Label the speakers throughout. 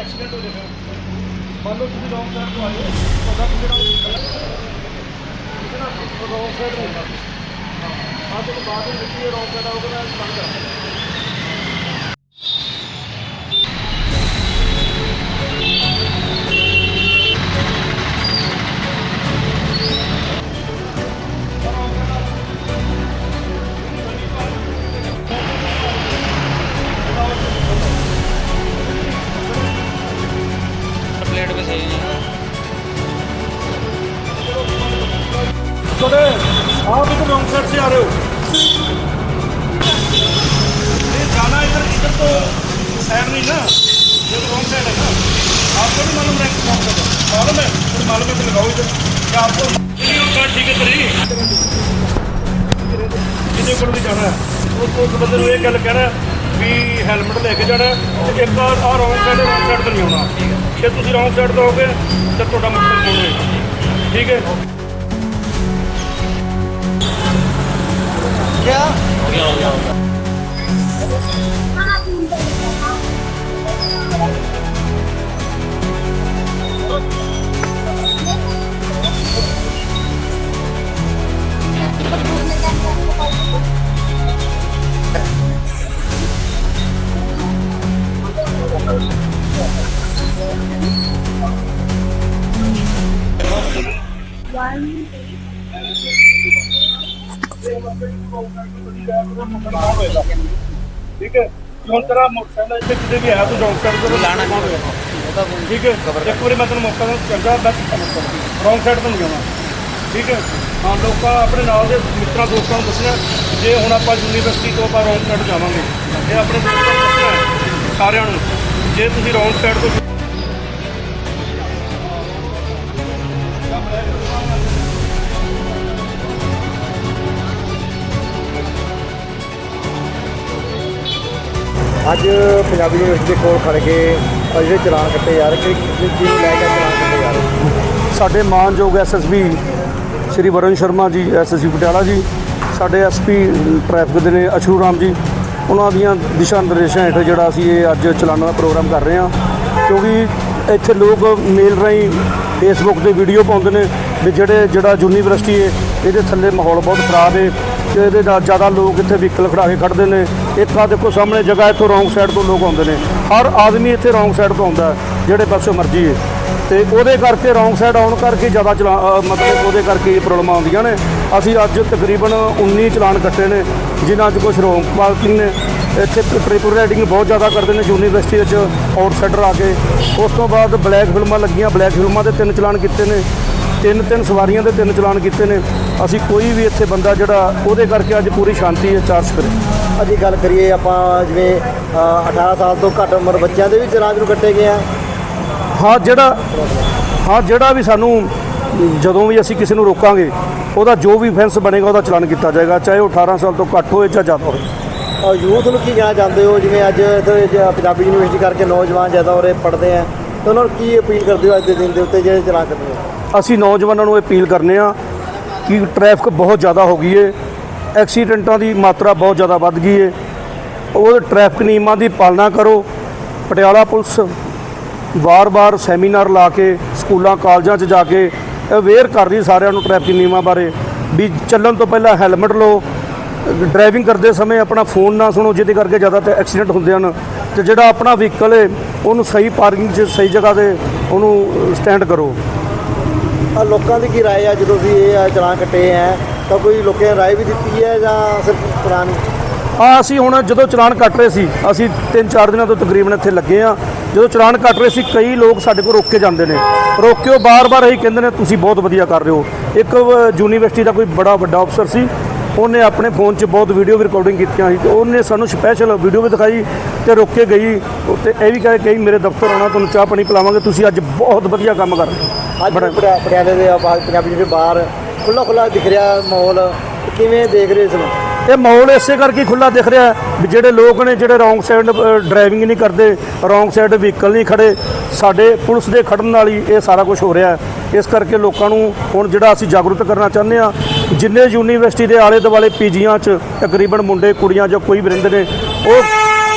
Speaker 1: Accident ਹੋ ਜਾਵੇ ਮੰਨ ਲਓ ਤੁਸੀਂ ਰੌਂਗ ਸਾਈਡ ਤੋਂ ਆਏ ਹੋ ਤੁਹਾਡਾ ਜਿਹੜਾ ਜਿਹੜਾ ਰੌਂਗ ਸਾਈਡ ਹੁੰਦਾ ਹਾਂ ਆਹ ਤੋਂ ਬਾਅਦ ਵਿੱਚ ਇਹ ਰੌਂਗ ਸਾਈਡ ਆਊਗਾ ਮੈਂ ਬੰਦ ਕਰਾਂ ਤੁਹਾਡੇ ਆਪ ਵੀ ਰੌਂਗ ਸਾਈਡ से आ रहे हो ये जाना इधर इधर तो साइड नहीं ना ये तो रॉन्ग साइड है ना आपको भी मालूम है कौन सा है? मालूम है तो मालूम है तो लगाओ इधर क्या आपको ये बात ठीक है तेरी ਜਿਹਦੇ ਕੋਲ ਵੀ ਜਾਣਾ ਹੈ ਉਸ ਉਸ ਬੰਦੇ ਨੂੰ ਇਹ ਗੱਲ ਕਹਿਣਾ ਵੀ ਹੈਲਮਟ ਲੈ ਕੇ ਜਾਣਾ ਹੈ ਤੇ ਇੱਕ ਆ ਰੌਂਗ ਸਾਈਡ ਰੌਂਗ ਸਾਈਡ ਤੋਂ ਨਹੀਂ ਆਉਣਾ ਜੇ ਤੁਸੀਂ ਰੌਂਗ ਸਾਈਡ ਤੋਂ ਆਓਗੇ ਤਾਂ ਤੁਹਾਡਾ ਮਕਸਦ ਪੂਰਾ ਹੋਏਗਾ ਠੀਕ ਹੈ ya. Oke. One. ਠੀਕ ਹੈ? ਹੁਣ ਤੇਰਾ ਮੋਟਰਸਾਈਕਲ ਇੱਥੇ ਕਿਤੇ ਵੀ ਆਇਆ ਤੂੰ ਰੌਂਗ ਸਾਈਡ ਤੋਂ
Speaker 2: लाना
Speaker 1: ਕੌਣ ਹੋਏਗਾ ਠੀਕ ਹੈ? ਇੱਕ ਵਾਰੀ ਮੈਂ ਤੈਨੂੰ ਮੌਕਾ ਦਿੰਦਾ ਚੰਗਾ ਬਸ ਰੌਂਗ ਸਾਈਡ ਤੋਂ ਨਹੀਂ ਆਉਣਾ। ਠੀਕ ਹੈ? ਹਾਂ ਲੋਕਾਂ ਆਪਣੇ ਨਾਲ ਦੇ ਮਿੱਤਰਾਂ ਦੋਸਤਾਂ ਨੂੰ ਦੱਸਣਾ ਜੇ ਹੁਣ ਆਪਾਂ ਯੂਨੀਵਰਸਿਟੀ ਤੋਂ ਆਪਾਂ ਰੌਂਗ ਸਾਈਡ ਜਾਵਾਂਗੇ ਇਹ ਆਪਣੇ ਦੋਸਤਾਂ ਨੂੰ ਦੱਸਣਾ ਸਾਰਿਆਂ ਨੂੰ। ਜੇ ਤੁਸੀਂ ਰੌਂਗ ਸਾਈਡ ਤੋਂ
Speaker 3: ਅੱਜ ਪੰਜਾਬੀ ਯੂਨੀਵਰਸਿਟੀ ਦੇ ਕੋਲ ਖੜ ਕੇ ਆਹ ਜਿਹੜੇ ਚਲਾਨ ਕੱਟੇ ਜਾ ਰਹੇ ਕਿ ਕਿਸ ਚੀਜ਼ ਨੂੰ ਲੈ ਕੇ ਚਲਾਨ ਕੱਟੇ ਜਾ ਰਹੇ?
Speaker 1: ਸਾਡੇ ਮਾਨਯੋਗ ਐਸਐਸਬੀ ਸ਼੍ਰੀ ਵਰੁਣ ਸ਼ਰਮਾ ਜੀ ਐਸਐਸਬੀ ਪਟਿਆਲਾ ਜੀ, ਸਾਡੇ ਐਸਪੀ ਟ੍ਰੈਫਿਕ ਦੇ ਨੇ ਅਸ਼ੂ ਰਾਮ ਜੀ, ਉਹਨਾਂ ਦੀਆਂ ਦਿਸ਼ਾ ਨਿਰਦੇਸ਼ਾਂ ਹੇਠ ਜਿਹੜਾ ਅਸੀਂ ਇਹ ਅੱਜ ਚਲਾਨਾਂ ਦਾ ਪ੍ਰੋਗਰਾਮ ਕਰ ਰਹੇ ਹਾਂ। ਕਿਉਂਕਿ ਇੱਥੇ ਲੋਕ ਮੇਲ ਰਾਹੀਂ ਫੇਸਬੁੱਕ ਤੇ ਵੀਡੀਓ ਪਾਉਂਦੇ ਨੇ ਵੀ ਜਿਹੜੇ ਜਿਹੜਾ ਯੂਨੀਵਰਸਿਟੀ ਹੈ, ਇਹਦੇ ਥੱਲੇ ਮਾਹੌਲ ਬਹੁਤ ਖਰਾਬ ਹੈ ਤੇ ਇਹਦੇ ਨਾਲ ਜ਼ਿਆਦਾ ਲੋਕ ਇੱਥੇ ਵਹੀਕਲ ਖੜਾ ਕੇ ਖੜਦੇ ਨੇ। ਇੱਕ ਆ ਦੇਖੋ ਸਾਹਮਣੇ ਜਗ੍ਹਾ, ਇੱਥੋਂ ਰੌਂਗ ਸਾਈਡ ਤੋਂ ਲੋਕ ਆਉਂਦੇ ਨੇ। ਹਰ ਆਦਮੀ ਇੱਥੇ ਰੌਂਗ ਸਾਈਡ ਤੋਂ ਆਉਂਦਾ ਜਿਹੜੇ ਪਾਸੇ ਮਰਜ਼ੀ ਹੈ। ਤੇ ਉਹਦੇ ਕਰਕੇ ਰੌਂਗ ਸਾਈਡ ਆਉਣ ਕਰਕੇ ਜ਼ਿਆਦਾ ਚਲਾ ਮਤਲਬ ਉਹਦੇ ਕਰਕੇ ਇਹ ਪ੍ਰੋਬਲਮਾਂ ਆਉਂਦੀਆਂ ਨੇ। ਅਸੀਂ ਅੱਜ ਤਕਰੀਬਨ 19 ਚਲਾਨ ਕੱਟੇ ਨੇ, ਜਿਨ੍ਹਾਂ 'ਚ ਕੁਝ ਰੌਂਗ ਪਾਰਕਿੰਗ ਨੇ। ਇੱਥੇ ਟ੍ਰਿਪਲ ਰਾਈਡਿੰਗ ਬਹੁਤ ਜ਼ਿਆਦਾ ਕਰਦੇ ਨੇ ਯੂਨੀਵਰਸਿਟੀ ਵਿੱਚ ਆਊਟਸਾਈਡਰ ਆ ਕੇ। ਉਸ ਤੋਂ ਬਾਅਦ ਬਲੈਕ ਫਿਲਮਾਂ ਲੱਗੀਆਂ ਬਲੈਕ ਫਿਲਮਾਂ ਦੇ ਤਿੰਨ ਚਲਾਨ ਕੀਤੇ ਨੇ। ਤਿੰਨ ਤਿੰਨ ਸਵਾਰੀਆਂ ਦੇ ਤਿੰਨ ਚਲਾਨ ਕੀਤੇ ਨੇ। ਅਸੀਂ ਕੋਈ ਵੀ ਇੱਥੇ ਬੰਦਾ ਜਿਹੜਾ ਉਹਦੇ ਕਰਕੇ ਅੱਜ ਪੂਰੀ ਸ਼ਾਂਤੀ ਹੈ ਚਾਰਜ ਕਰੇ
Speaker 3: ਅੱਜ ਗੱਲ ਕਰੀਏ ਆਪਾਂ ਜਿਵੇਂ ਅ, 18 ਸਾਲ ਤੋਂ ਘੱਟ ਉਮਰ ਬੱਚਿਆਂ ਦੇ ਵੀ ਚਲਾਨ ਨੂੰ ਕੱਟੇ ਗਏ ਆ।
Speaker 1: ਹਾਂ ਜਿਹੜਾ ਹਾਂ ਜਿਹੜਾ ਵੀ ਸਾਨੂੰ ਜਦੋਂ ਵੀ ਅਸੀਂ ਕਿਸੇ ਨੂੰ ਰੋਕਾਂਗੇ ਉਹਦਾ ਜੋ ਵੀ ਫੈਂਸ ਬਣੇਗਾ ਉਹਦਾ ਚਲਾਨ ਕੀਤਾ ਜਾਏਗਾ ਚਾਹੇ ਉਹ 18 ਸਾਲ ਤੋਂ ਘੱਟ ਹੋਏ ਜਾਂ ਜ਼ਿਆਦਾ ਹੋਵੇ
Speaker 3: ਔਰ ਯੂਥ ਨੂੰ ਕੀ ਕਹਿਣਾ ਚਾਹੁੰਦੇ ਹੋ? ਜਿਵੇਂ ਅੱਜ ਪੰਜਾਬੀ ਯੂਨੀਵਰਸਿਟੀ ਕਰਕੇ ਨੌਜਵਾਨ ਜ਼ਿਆਦਾ ਉਰੇ ਪੜ੍ਹਦੇ ਆ ਤਾਂ ਉਹਨਾਂ ਨੂੰ ਕੀ ਅਪੀਲ ਕਰਦੇ ਹੋ ਅੱਜ ਦੇ ਦਿਨ ਦੇ ਉੱਤੇ ਜਿਹੜੇ ਚਲਾਨ ਕੱਟਦੇ ਹੋ
Speaker 1: ਅਸੀਂ ਨੌਜਵਾਨਾਂ ਨੂੰ ਅਪੀਲ ਕਰਨੇ ਆ ਕਿ ਟ੍ਰੈਫਿਕ ਬਹੁਤ ਜ਼ਿਆਦਾ ਹੋ ਗਈ ਏ, ਐਕਸੀਡੈਂਟਾਂ ਦੀ ਮਾਤਰਾ ਬਹੁਤ ਜ਼ਿਆਦਾ ਵੱਧ ਗਈ ਏ। ਉਹ ਟ੍ਰੈਫਿਕ ਨਿਯਮਾਂ ਦੀ ਪਾਲਣਾ ਕਰੋ। ਪਟਿਆਲਾ ਪੁਲਿਸ ਵਾਰ-ਵਾਰ ਸੈਮੀਨਾਰ ਲਾ ਕੇ, ਸਕੂਲਾਂ, ਕਾਲਜਾਂ 'ਚ ਜਾ ਕੇ ਅਵੇਅਰ ਕਰ ਰਹੀ ਸਾਰਿਆਂ ਨੂੰ ਟ੍ਰੈਫਿਕ ਨਿਯਮਾਂ ਬਾਰੇ ਵੀ ਚੱਲਣ ਤੋਂ ਪਹਿਲਾਂ ਹੈਲਮਟ ਲਓ। ਡਰਾਈਵਿੰਗ ਕਰਦੇ ਸਮੇਂ ਆਪਣਾ ਫੋਨ ਨਾ ਸੁਣੋ, ਜਿਹਦੇ ਕਰਕੇ ਜ਼ਿਆਦਾਤਰ ਐਕਸੀਡੈਂਟ ਹੁੰਦੇ ਹਨ ਤੇ ਜਿਹੜਾ ਆਪਣਾ ਵਹੀਕਲ ਹੈ ਉਹਨੂੰ ਸਹੀ ਪਾਰਕਿੰਗ 'ਚ, ਸਹੀ ਜਗ੍ਹਾ ਤੇ ਉਹਨੂੰ ਸਟੈਂਡ ਕਰੋ।
Speaker 3: ਆ ਲੋਕਾਂ ਦੀ ਕੀ ਰਾਏ ਆ? ਜਦੋਂ ਅਸੀਂ ਇਹ ਚਲਾਨ ਕੱਟੇ ਆ, ਤਾਂ ਕੋਈ ਲੋਕਾਂ ਨੇ ਰਾਏ ਵੀ ਦਿੱਤੀ ਹੈ ਜਾਂ ਸਿਰਫ ਚਲਾਨ
Speaker 1: ਹਾਂ ਅਸੀਂ ਹੁਣ ਜਦੋਂ ਚਲਾਨ ਕੱਟ ਰਹੇ ਸੀ, ਅਸੀਂ 3-4 ਦਿਨਾਂ ਤੋਂ ਤਕਰੀਬਨ ਇੱਥੇ ਲੱਗੇ ਆ। ਜਦੋਂ ਚਲਾਨ ਕੱਟ ਰਹੇ ਸੀ, ਕਈ ਲੋਕ ਸਾਡੇ ਕੋਲ ਰੁਕ ਕੇ ਜਾਂਦੇ ਨੇ। ਰੁਕ ਕੇ ਉਹ ਬਾਰ-ਬਾਰ ਇਹੀ ਕਹਿੰਦੇ ਨੇ, ਤੁਸੀਂ ਬਹੁਤ ਵਧੀਆ ਕਰ ਰਹੇ ਹੋ। ਇੱਕ ਯੂਨੀਵਰਸਿਟੀ ਦਾ ਕੋਈ ਬੜਾ ਵੱਡਾ ਅਫਸਰ ਸੀ, ਉਹਨੇ ਆਪਣੇ ਫੋਨ 'ਚ ਬਹੁਤ ਵੀਡੀਓ ਵੀ ਰਿਕਾਰਡਿੰਗ ਕੀਤੀਆਂ ਸੀ ਤੇ ਉਹਨੇ ਸਾਨੂੰ ਸਪੈਸ਼ਲ ਵੀਡੀਓ ਵੀ ਦਿਖਾਈ ਤੇ ਰੁਕ ਕੇ ਗਈ। ਤੇ ਇਹ ਵੀ ਕਹੇ ਕਈ ਮੇਰੇ ਦਫ਼ਤਰ ਆਉਣਾ, ਤੁਹਾਨੂੰ ਚਾਹ ਪਾਣੀ ਪਿਲਾਵਾਂਗੇ, ਤੁਸੀਂ ਅੱਜ ਬਹੁਤ ਵਧੀਆ ਕੰਮ ਕਰ ਰਹੇ ਹੋ।
Speaker 3: ਅੱਜ ਪਟਿਆ- ਪਟਿਆਲੇ ਦੇ ਆਵਾਜ਼ ਪੰਜਾਬੀ ਜਿਹੜੇ ਬਾਹਰ ਖੁੱਲਾ ਖੁੱਲਾ ਦਿਖ ਰਿਹਾ ਮਾਹੌਲ। ਕਿਵੇਂ ਦੇਖ ਰਹੇ ਇਸ ਨੂੰ?
Speaker 1: ਇਹ ਮਾਹੌਲ ਇਸੇ ਕਰਕੇ ਖੁੱਲਾ ਦਿਖ ਰਿਹਾ ਹੈ ਵੀ ਜਿਹੜੇ ਲੋਕ ਨੇ ਜਿਹੜੇ ਰੋਂਗ ਸਾਈਡ ਡਰਾਈਵਿੰਗ ਨਹੀਂ ਕਰਦੇ, ਰੋਂਗ ਸਾਈਡ ਵਹੀਕਲ ਨਹੀਂ ਖੜੇ, ਸਾਡੇ ਪੁਲਿਸ ਦੇ ਖੜਨ ਨਾਲ ਹੀ ਇਹ ਸਾਰਾ ਕੁਝ ਹੋ ਰਿਹਾ ਹੈ। ਇਸ ਕਰਕੇ ਲੋਕਾਂ ਨੂੰ ਹੁਣ ਜਿਹੜਾ ਅਸੀਂ ਜਾਗਰੂਕ ਕਰਨਾ ਚਾਹੁੰਦੇ ਆ ਜਿੰਨੇ ਯੂਨੀਵਰਸਿਟੀ ਦੇ ਆਲੇ ਦੁਆਲੇ ਪੀਜੀਆਂ 'ਚ ਤਕਰੀਬਨ ਮੁੰਡੇ, ਕੁੜੀਆਂ ਜਾਂ ਕੋਈ ਵੀ ਰਹਿੰਦੇ ਨੇ, ਉਹ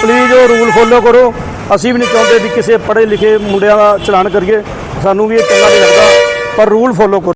Speaker 1: ਪਲੀਜ਼ ਉਹ ਰੂਲ ਫੋਲੋ ਕਰੋ। ਅਸੀਂ ਵੀ ਨਹੀਂ ਚਾਹੁੰਦੇ ਵੀ ਕਿਸੇ ਪੜ੍ਹੇ ਲਿਖੇ ਮੁੰਡਿਆਂ ਦਾ ਚਲਾਨ ਕਰੀਏ। ਸਾਨੂੰ ਵੀ ਇਹ ਚੰਗਾ ਨਹੀਂ ਲੱਗਦਾ ਪਰ ਰੂਲ ਫੋਲੋ ਕਰੋ।